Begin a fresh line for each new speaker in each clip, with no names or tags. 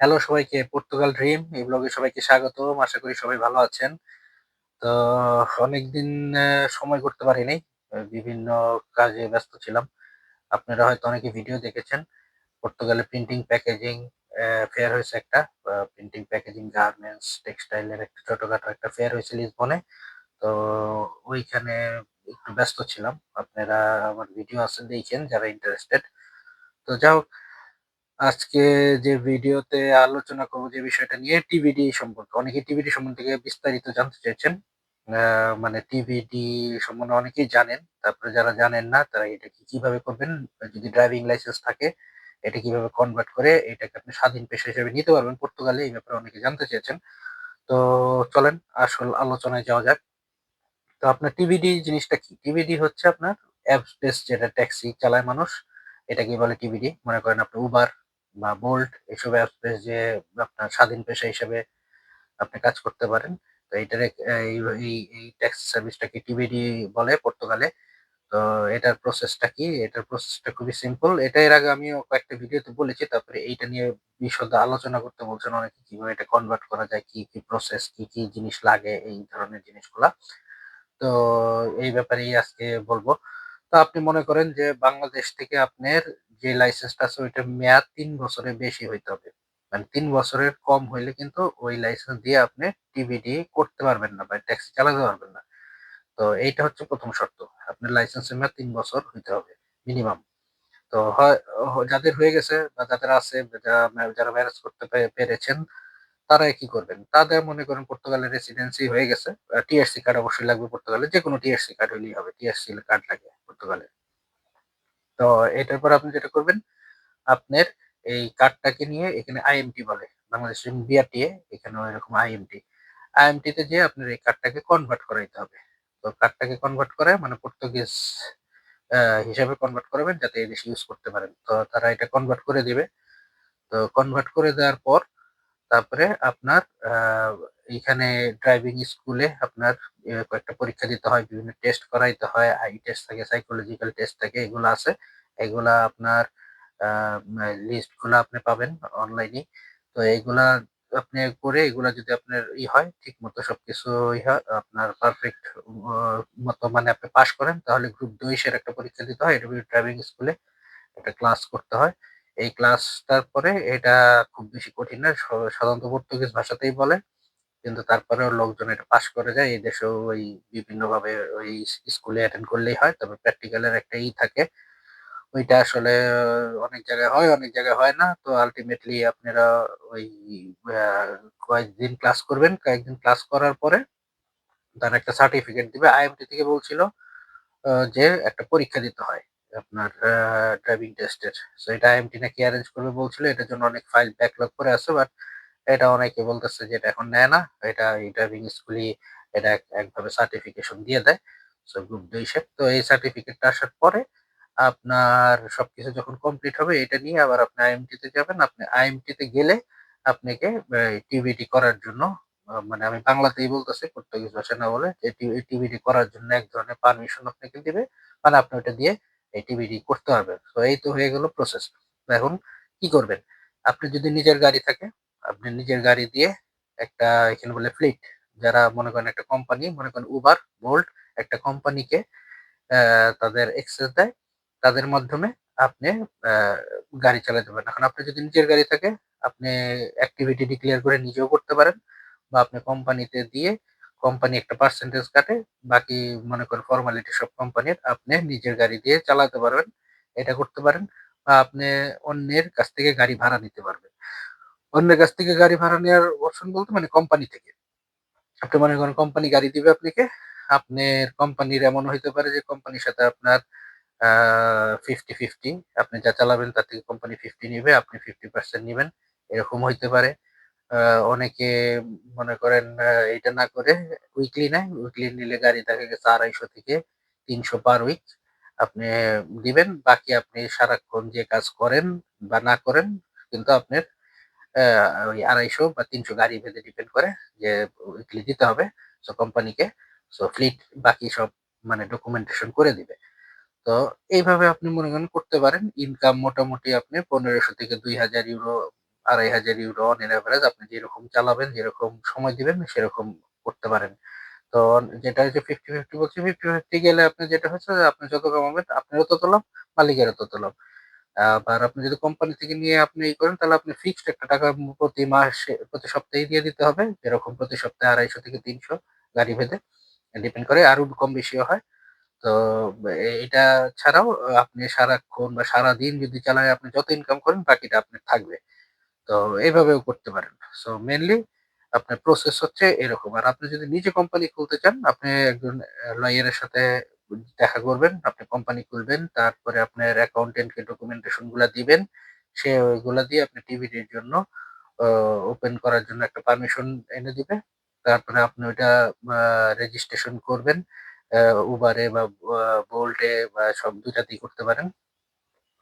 Hello সবাইকে Portugal dream এই ব্লগে সবাইকে স্বাগতম, আশা করি সবাই ভালো আছেন। তো, অনেকদিন সময় করতে পারিনি বিভিন্ন কাজে ব্যস্ত ছিলাম। আপনারা হয়তো অনেকে ভিডিও দেখেছেন পর্তুগালে প্রিন্টিং প্যাকেজিং ফেয়ার হয়েছে একটা প্রিন্টিং প্যাকেজিং গার্মেন্টস টেক্সটাইলের একটা ছোটখাটো একটা ফেয়ার হয়েছে লিসবনে তো, ওইখানে একটু ব্যস্ত ছিলাম। আপনারা আমার ভিডিও আছে, দেখেন, যারা ইন্টারেস্টেড তো যাই হোক আজকে যে ভিডিওতে আলোচনা করব যে বিষয়টা নিয়ে টিভিডি সম্পর্কে, অনেকে টিভিডি সম্বন্ধে বিস্তারিত জানতে চাইছেন। মানে টিভিডি সম্বন্ধে অনেকেই জানেন, তারপরে যারা জানেন না, তারা এটা কি কীভাবে করবেন, যদি ড্রাইভিং লাইসেন্স থাকে, এটা কীভাবে কনভার্ট করে, এটাকে আপনি স্বাধীন পেশা হিসেবে নিতে পারবেন। পর্তুগালে এই ব্যাপারে অনেকে জানতে চেয়েছেন। তো চলেন, আসল আলোচনায় যাওয়া যাক। তো আপনার টিভিডি জিনিসটা কি? টিভিডি হচ্ছে আপনার অ্যাপস বেস যেটা ট্যাক্সি চালায় মানুষ এটাকে বলে টিভিডি। মনে করেন আপনি উবার বা বোল্ট এসব বেস যে আপনার স্বাধীন পেশা হিসেবে আপনি কাজ করতে পারেন। তো এইটার এই এই ট্যাক্সি সার্ভিসটাকে টিভিডি বলে পর্তুগালে? তো এটার প্রসেসটা কি? এটার প্রসেসটা খুবই সিম্পল এটা এর আগে আমিও কয়েকটা ভিডিওতে বলেছি, তারপরে এইটা নিয়ে বিশদ আলোচনা করতে বলছেন অনেকে, কীভাবে এটা কনভার্ট করা যায়, কি কি প্রসেস কি কি জিনিস লাগে এই ধরনের জিনিসগুলা। তো এই ব্যাপারেই আজকে বলব। তো আপনি মনে করেন যে বাংলাদেশ থেকে আপনার যে লাইসেন্সটা আছে ওইটার মেয়াদ তিন বছরের বেশি হইতে হবে। মানে তিন বছরের কম হইলে কিন্তু ওই লাইসেন্স দিয়ে আপনি টিভিডি করতে পারবেন না বা ট্যাক্সি চালাতে পারবেন না। তো এইটা হচ্ছে প্রথম শর্ত। আপনার লাইসেন্সের মেয়াদ তিন বছর হইতে হবে মিনিমাম তো হয় যাদের হয়ে গেছে বা যাদের আছে যারা যারা ম্যারেজ করতে পেরেছেন তারা কি করবেন? তাদের মনে করেন পর্তুগালের রেসিডেন্সি হয়ে গেছে। টিআরসি কার্ড অবশ্যই লাগবে পর্তুগালে। যে কোনো টিআরসি কার্ড হলেই হবে। টিআরসি কার্ড লাগে পর্তুগালে। তো এটার পর আপনি যেটা করবেন আপনার এই কার্ডটাকে নিয়ে এখানে আইএমটি বলে বাংলাদেশ বিআরটিএ এখানে এরকম আইএমটি আইএমটি তে যে আপনার এই কার্ডটাকে কনভার্ট করাইতে হবে। তো কার্ডটাকে কনভার্ট করে মানে পর্তুগিজ হিসাবে কনভার্ট করবেন যাতে এই দেশে ইউজ করতে পারেন। তো তারা এটা কনভার্ট করে দিবে। তো কনভার্ট করে দেওয়ার পর তারপরে আপনার আহ, এইখানে ড্রাইভিং স্কুলে আপনার কয়েকটা পরীক্ষা দিতে হয় বিভিন্ন টেস্ট করাইতে হয় আই টেস্ট থাকে সাইকোলজিক্যাল টেস্ট থাকে এগুলো আছে। এগুলা আপনার লিস্টগুলা আপনি পাবেন অনলাইনে তো এইগুলা আপনি করে এগুলা যদি আপনার ই হয় ঠিক মতো সবকিছু ই হয়, আপনার পারফেক্ট মতো মানে আপনি পাশ করেন, তাহলে গ্রুপ সের একটা পরীক্ষা দিতে হয়। এটা ড্রাইভিং স্কুলে একটা ক্লাস করতে হয়। এই ক্লাসটার পরে এটা খুব বেশি কঠিন না সাধারণত পর্তুগিজ ভাষাতেই বলে। কিন্তু তারপরেও লোকজন এটা পাশ করে যায়। এই দেশেও ওই বিভিন্ন ভাবে ওই স্কুলে অ্যাটেন্ড করলেই হয়। তবে প্র্যাকটিক্যালের একটা ই থাকে। ওইটা আসলে অনেক জায়গায় হয়, অনেক জায়গায় হয় না। তো আলটিমেটলি আপনারা ওই কয়েকদিন ক্লাস করবেন। কয়েকদিন ক্লাস করার পরে তার একটা সার্টিফিকেট দিবে আইএমটি থেকে বলছিল যে একটা পরীক্ষা দিতে হয় আপনার ড্রাইভিং টেস্টের সো এটা আইএমটি নাকি অ্যারেঞ্জ করবে বলছিল, এটার জন্য অনেক ফাইল ব্যাকলগ করে আছে বাট এটা অনেকে বলতেছে যে এটা এখন নেয় না। এটা এই ড্রাইভিং স্কুলই এটা এক- একভাবে সার্টিফিকেশন দিয়ে দেয়। সো গ্রুপ দুই শেপ তো এই সার্টিফিকেটটা আসার পরে আপনার সবকিছু যখন কমপ্লিট হবে, এটা নিয়ে আবার আপনি আইএমটি তে যাবেন। আপনি আইএমটি তে গেলে আপনাকে টিভিটি করার জন্য মানে আমি বাংলাতেই বলতেছি পর্তুগিজ ভাষা না বলে, যে টিভিটি করার জন্য এক ধরনের পারমিশন আপনাকে দিবে। মানে আপনি ওটা দিয়ে এই টিভিটি করতে পারবেন। তো এই তো হয়ে গেল প্রসেস এখন কি করবেন? আপনি যদি নিজের গাড়ি থাকে, আপনি নিজের গাড়ি দিয়ে একটা এখানে বলে ফ্লিট যারা মনে করেন একটা কোম্পানি মনে করেন উবার বোল্ট একটা কোম্পানিকে তাদের এক্সেস দেয়। তাদের মাধ্যমে আপনি গাড়ি চালাতে পারেন। এখন আপনি যদি নিজের গাড়ি থাকে, আপনি অ্যাক্টিভিটি ডিক্লেয়ার করে নিজেও করতে পারেন বা আপনি কোম্পানিতে দিয়ে কোম্পানি একটা পার্সেন্টেজ কাটে, বাকি মনে করেন ফর্মালিটি সব কোম্পানির আপনি নিজের গাড়ি দিয়ে চালাতে পারবেন, এটা করতে পারেন বা আপনি অন্যের কাছ থেকে গাড়ি ভাড়া নিতে পারবেন। অন্যের কাছ থেকে গাড়ি ভাড়া নেওয়ার অপশন বলতে মানে কোম্পানি থেকে। আপনি মনে করেন কোম্পানি গাড়ি দিবে আপনাকে, আপনার কোম্পানির এমন হইতে পারে যে কোম্পানির সাথে আপনার ফিফটি ফিফটি আপনি যা চালাবেন তার থেকে কোম্পানি ফিফটি নিবে, আপনি ফিফটি পার্সেন্ট নিবেন। এরকম হইতে পারে। অনেকে মনে করেন এটা না করে উইকলি নেয়। উইকলি নিলে গাড়ি দেখা গেছে আড়াইশো থেকে তিনশো পার উইক আপনি দিবেন। বাকি আপনি সারাক্ষণ যে কাজ করেন বা না করেন, কিন্তু আপনার ওই আড়াইশো বা তিনশো গাড়ি ভেদে ডিপেন্ড করে যে উইকলি দিতে হবে। সো কোম্পানিকে সো ফ্লিট বাকি সব মানে ডকুমেন্টেশন করে দিবে। তো এইভাবে আপনি মনে করেন করতে পারেন ইনকাম মোটামুটি আপনি পনেরোশো থেকে দুই হাজার ইউরো ৳২,৫০০ অন এন এভারেজ আপনি যেরকম চালাবেন, যেরকম সময় দিবেন সেরকম করতে পারেন। তো যেটা হচ্ছে 50-50 বলছি 50-50 গেলে আপনি যেটা হচ্ছে আপনি যত কমাবেন আপনারও তত লাভ, মালিকেরও তত লাভ। আবার আপনি যদি কোম্পানি থেকে নিয়ে আপনি ই করেন তাহলে আপনি ফিক্সড একটা টাকা প্রতি মাসে প্রতি সপ্তাহে দিয়ে দিতে হবে। যেরকম প্রতি সপ্তাহে ২৫০ থেকে ৩০০ গাড়ি ভেদে ডিপেন্ড করে আরও কম বেশিও হয়। তো এটা ছাড়াও আপনি সারাক্ষণ বা সারাদিন যদি চালায় আপনি যত ইনকাম করেন বাকিটা আপনার থাকবে। তো এইভাবেও করতে পারেন। সো মেনলি আপনার প্রসেস হচ্ছে এরকম। আর আপনি যদি নিজে কোম্পানি খুলতে চান, আপনি একজন লয়ারের সাথে দেখা করবেন। আপনি কোম্পানি খুলবেন। তারপরে আপনার অ্যাকাউন্টেন্টকে ডকুমেন্টেশনগুলা দিবেন। সে ওইগুলা দিয়ে আপনি টিভিটির জন্য ওপেন করার জন্য একটা পারমিশন এনে দিবে। তারপরে আপনি ওইটা রেজিস্ট্রেশন করবেন। এ বা বোল্টে বা সব ২ টাতেই করতে পারেন।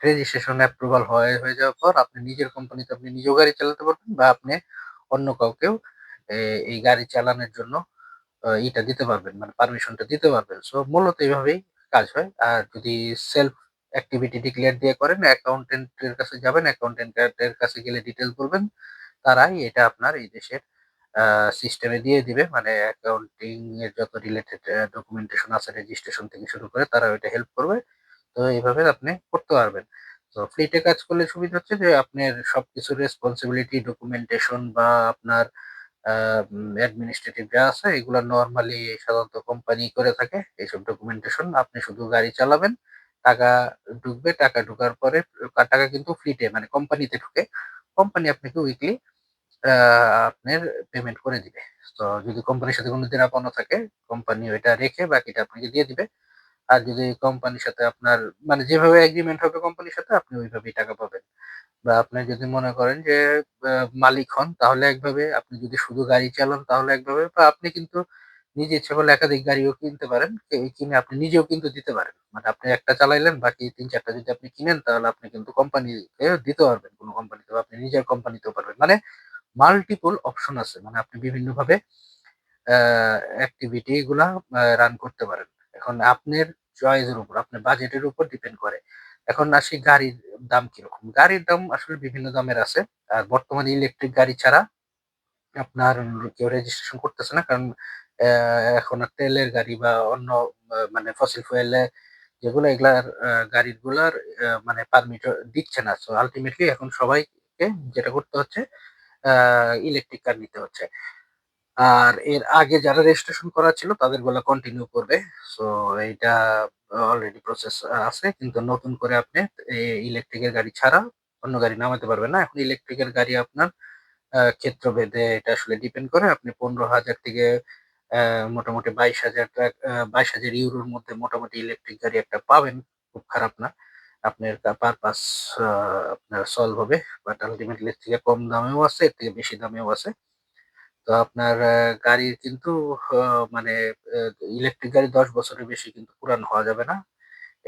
রেজিস্ট্রেশন অ্যাপ্রুভাল হয়ে হয়ে যাওয়ার পর আপনি নিজের কোম্পানিতে আপনি নিজেও গাড়ি চালাতে পারবেন বা আপনি অন্য কাউকেও এই গাড়ি চালানোর জন্য ইটা দিতে পারবেন মানে পারমিশনটা দিতে পারবেন। সো মূলত এভাবেই কাজ হয়। আর যদি সেলফ অ্যাক্টিভিটি ডিক্লেয়ার দিয়ে করেন অ্যাকাউন্টেন্ট এর কাছে যাবেন, অ্যাকাউন্টেন্ট এর কাছে গেলে ডিটেলস বলবেন। তারাই এটা আপনার এই দেশের সিস্টেমে দিয়ে দিবে। মানে অ্যাকাউন্টিং এর যত রিলেটেড ডকুমেন্টেশন আছে রেজিস্ট্রেশন থেকে শুরু করে তারা ওইটা হেল্প করবে। তো এইভাবে আপনি করতে পারবেন। তো ফ্লিটে কাজ করলে সুবিধা হচ্ছে যে আপনার সবকিছুর রেসপন্সিবিলিটি ডকুমেন্টেশন বা আপনার অ্যাডমিনিস্ট্রেটিভ যা আছে এগুলা নরমালি সাধারণত কোম্পানি করে থাকে। এইসব ডকুমেন্টেশন আপনি শুধু গাড়ি চালাবেন, টাকা ঢুকবে, টাকা ঢোকার পরে টাকা কিন্তু ফ্লিটে মানে কোম্পানিতে ঢুকে। কোম্পানি আপনাকে উইকলি আপনার পেমেন্ট করে দিবে। তো যদি কোম্পানির সাথে কোনো দেনা-পাওনা থাকে, কোম্পানি ওইটা রেখে বাকিটা আপনাকে দিয়ে দিবে। আর যদি কোম্পানির সাথে আপনার মানে যেভাবে এগ্রিমেন্ট হবে কোম্পানির সাথে আপনি ওইভাবেই টাকা পাবেন। বা আপনি যদি মনে করেন যে মালিক হন তাহলে একভাবে, আপনি যদি শুধু গাড়ি চালান তাহলে একভাবে বা আপনি কিন্তু নিজে ইচ্ছা করলে একাধিক গাড়িও কিনতে পারেন। কিনে আপনি নিজেও কিন্তু দিতে পারেন। মানে আপনি একটা চালাইলেন বাকি ৩-৪ টা যদি আপনি কিনেন তাহলে আপনি কিন্তু কোম্পানিকে দিতে পারবেন। কোনো কোম্পানিতে আপনি নিজের কোম্পানিতেও পারবেন। মানে মাল্টিপল অপশন আছে। মানে আপনি বিভিন্নভাবে অ্যা অ্যাক্টিভিটি গুলা আ রান করতে পারেন। এখন আপনার চয়েস এর উপর, আপনার বাজেটের উপর ডিপেন্ড করে। এখন আসি গাড়ির দাম কীরকম? গাড়ির দাম আসলে বিভিন্ন দামের আছে। আর বর্তমানে ইলেকট্রিক গাড়ি ছাড়া আপনার কেউ রেজিস্ট্রেশন করতেছে না। কারণ এখন তেলের গাড়ি বা অন্য মানে ফসিল ফুয়েল যেগুলো এগুলার আ গাড়িগুলার আ মানে পারমিট দিচ্ছে না। সো আল্টিমেটলি এখন সবাইকে যেটা করতে হচ্ছে ইলেকট্রিক কার নিতে হচ্ছে। আর এর আগে যারা রেজিস্ট্রেশন করা ছিল তাদেরগুলা কন্টিনিউ করবে। সো এইটা অলরেডি প্রসেস আছে। কিন্তু নতুন করে আপনি এ ইলেকট্রিকের গাড়ি ছাড়া অন্য গাড়ি নামাতে পারবেন না। এখন ইলেকট্রিকের গাড়ি আপনার ক্ষেত্রভেদে এটা আসলে ডিপেন্ড করে। আপনি ১৫,০০০ থেকে অ্যা মোটামুটি ২২,০০০ টাক আ ২২,০০০ ইউরোর মধ্যে মোটামুটি ইলেকট্রিক গাড়ি একটা পাবেন। খুব খারাপ না। আপনার পারপাস আপনার সলভ হবে। বাট আল্টিমেটলি এর থেকে কম দামেও আছে, এর থেকে বেশি দামেও আছে। তো আপনার গাড়ির কিন্তু মানে ইলেকট্রিক গাড়ি ১০ বছরের বেশি কিন্তু পুরান হওয়া যাবে না।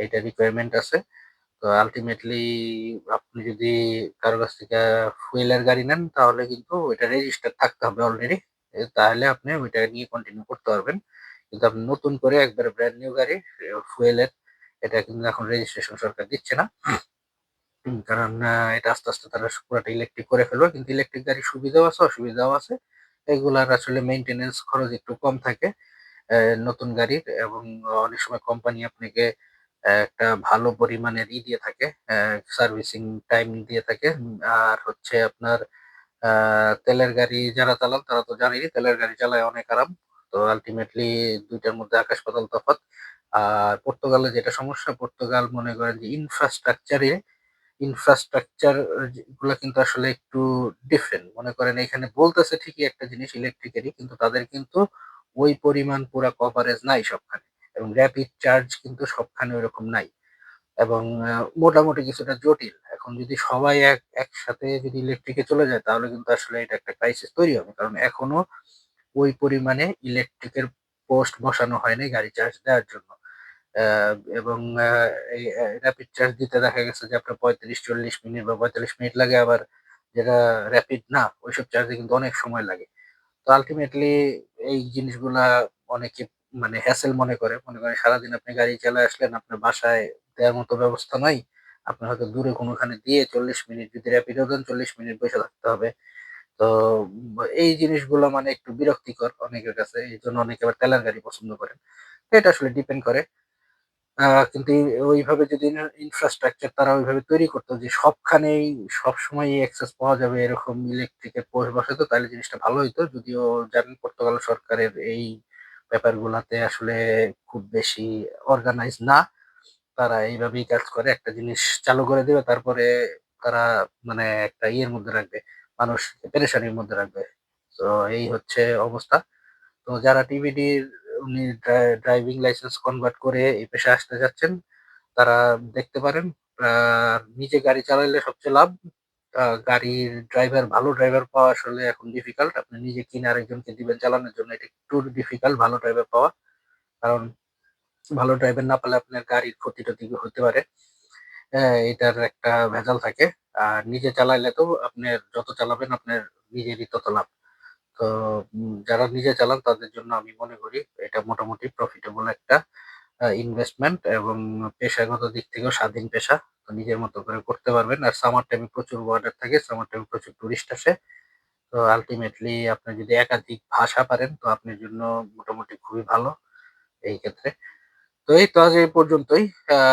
এইটা রিকোয়ারমেন্ট আছে। তো আলটিমেটলি আপনি যদি কারও কাছ থেকে ফুয়েল এর গাড়ি নেন তাহলে কিন্তু ওইটা রেজিস্টার থাকতে হবে অলরেডি। তাহলে আপনি ওইটা নিয়ে কন্টিনিউ করতে পারবেন। কিন্তু আপনি নতুন করে একবার ব্র্যান্ড নিউ গাড়ি এ ফুয়েল এর এটা কিন্তু এখন রেজিস্ট্রেশন সরকার দিচ্ছে না। কারণ এটা আস্তে, আস্তে তারা পুরোটা ইলেকট্রিক করে ফেলবে। কিন্তু ইলেকট্রিক গাড়ির সুবিধাও আছে, অসুবিধাও আছে। এগুলার আসলে মেইনটেন্যান্স খরচ একটু কম থাকে নতুন গাড়ির এবং অনেক সময় কোম্পানি আপনাকে একটা ভালো পরিমাণের ই দিয়ে থাকে, সার্ভিসিং টাইম দিয়ে থাকে। আর হচ্ছে আপনার তেলের গাড়ি যারা চালান তারা তো জানেনই তেলের গাড়ি চালায় অনেক আরাম। তো আলটিমেটলি দুইটার মধ্যে আকাশ পাতাল তফাৎ। আর পর্তুগালে যেটা সমস্যা, পর্তুগাল মনে করেন যে ইনফ্রাস্ট্রাকচার ইনফ্রাস্ট্রাকচারগুলা কিন্তু আসলে একটু ডিফারেন্ট। মনে করেন এখানে বলতেছে ঠিকই একটা জিনিস ইলেকট্রিকেরই কিন্তু তাদের কিন্তু ওই পরিমাণ পুরা কভারেজ নাই সবখানে। এবং র‍্যাপিড চার্জ কিন্তু সবখানে ওরকম নাই। এবং মোটামুটি কিছুটা জটিল। এখন যদি সবাই এক একসাথে যদি ইলেকট্রিক চলে যায় তাহলে কিন্তু আসলে এটা একটা ক্রাইসিস তৈরি হবে। কারণ এখনও ওই পরিমাণে ইলেকট্রিকের পোস্ট বসানো হয়নি গাড়ি চার্জ দেওয়ার জন্য। এবং র‍্যাপিড চার্জ দিতে দেখা গেছে যে আপনার ৩৫-৪০ মিনিট বা ৪৫ মিনিট লাগে আবার যেটা র‍্যাপিড না ওইসব চার্জে কিন্তু অনেক সময় লাগে। তো আলটিমেটলি এই জিনিসগুলা অনেকে মানে হ্যাসেল মনে করে। মনে করেন সারাদিন আপনি গাড়ি চালায় আসলেন, আপনার বাসায় দেওয়ার মতো ব্যবস্থা নাই। আপনি হয়তো দূরে কোনোখানে দিয়ে ৪০ মিনিট যদি র‍্যাপিডো দেন ৪০ মিনিট বসে থাকতে হবে। তো এই জিনিসগুলো মানে একটু বিরক্তিকর অনেকের কাছে। এই জন্য অনেকে আবার তেলের গাড়ি পছন্দ করেন। এটা আসলে ডিপেন্ড করে। কিন্তু ওইভাবে যদি ইনফ্রাস্ট্রাকচার তারা ওইভাবে তৈরি করতো যে সবখানেই সবসময়ই অ্যাক্সেস পাওয়া যাবে এরকম ইলেকট্রিকের পোস্ট বসাতো, তাহলে জিনিসটা ভালো হইতো। যদিও জানেন পর্তুগাল সরকারের এই ব্যাপারগুলাতে আসলে খুব বেশি অর্গানাইজ না। তারা এইভাবেই কাজ করে। একটা জিনিস চালু করে দেবে, তারপরে তারা মানে একটা ইয়ের মধ্যে রাখবে। মানুষ পেরেশানির মধ্যে রাখবে। তো এই হচ্ছে অবস্থা। তো যারা টিভিডির উনি ড্রাই ড্রাইভিং লাইসেন্স কনভার্ট করে এই পেশায় আসতে যাচ্ছেন, তারা দেখতে পারেন। নিজে গাড়ি চালাইলে সবচেয়ে লাভ। গাড়ির ড্রাইভার ভালো ড্রাইভার পাওয়া আসলে এখন ডিফিকাল্ট। আপনি নিজে কিনে আরেকজনকে দিবেন চালানোর জন্য এটা একটু ডিফিকাল্ট ভালো ড্রাইভার পাওয়া। কারণ ভালো ড্রাইভার না পেলে আপনার গাড়ির ক্ষতি-টতি হতে পারে। এটার একটা ভেজাল থাকে। আর নিজে চালাইলে তো আপনার যত চালাবেন আপনার নিজেরই তত লাভ। যারা নিজে চালান তাদের জন্য আমি মনে করি এটা মোটামুটি প্রফিটেবল একটা ইনভেস্টমেন্ট এবং পেশাগত দিক থেকেও স্বাধীন পেশা। তো নিজের মতো করে করতে পারবেন। আর সামার টাইমে প্রচুর অর্ডার থাকে। সামার টাইমে প্রচুর টুরিস্ট আসে। তো আল্টিমেটলি আপনি যদি একাধিক ভাষা পারেন, তো আপনার জন্য মোটামুটি খুবই ভালো এই ক্ষেত্রে। তো এই তো আজ এই পর্যন্তই।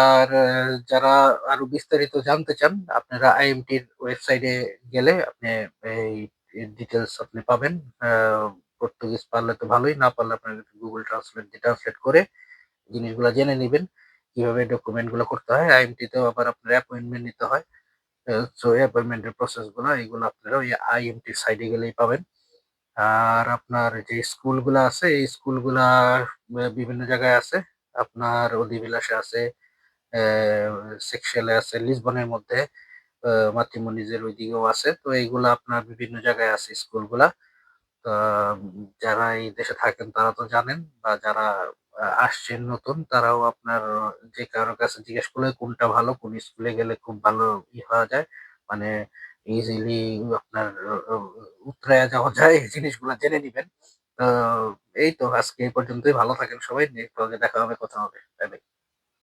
আর যারা আরও বিস্তারিত জানতে চান, আপনারা আইএমটির ওয়েবসাইটে গেলে আপনি এই এর ডিটেইলস আপনি পাবেন। পর্তুগিজ পারলে তো ভালোই, না পারলে আপনার গুগল Translate দিয়ে ট্রান্সলেট করে জিনিসগুলা জেনে নিবেন। কীভাবে ডকুমেন্টগুলো করতে হয়। আইএমটি আইএমটিতেও আবার আপনার অ্যাপয়েন্টমেন্ট নিতে হয়। সো অ্যাপয়েন্টমেন্টের প্রসেসগুলা এগুলো আপনারা ওই আইএমটির সাইটে গেলেই পাবেন। আর আপনার যে স্কুলগুলা আছে এই স্কুলগুলা বিভিন্ন জায়গায় আছে। আপনার অধিবিলাসে আছে, সেকশেলে আছে, লিসবনের মধ্যে আ মাতৃমনিজের ওইদিকেও আছে। তো এইগুলা আপনার বিভিন্ন জায়গায় আছে স্কুলগুলা। যারা এই দেশে থাকেন তারা তো জানেন বা যারা আসছেন নতুন তারাও আপনার যে কারোর কাছে জিজ্ঞেস করলে কোনটা ভালো, কোন স্কুলে গেলে খুব ভালো ই হওয়া যায়। মানে ইজিলি আপনার ও যাওয়া যায় এই জিনিসগুলা জেনে নিবেন। তো এই তো আজকে এই পর্যন্তই। ভালো থাকেন সবাই। দেখা হবে, কথা হবে।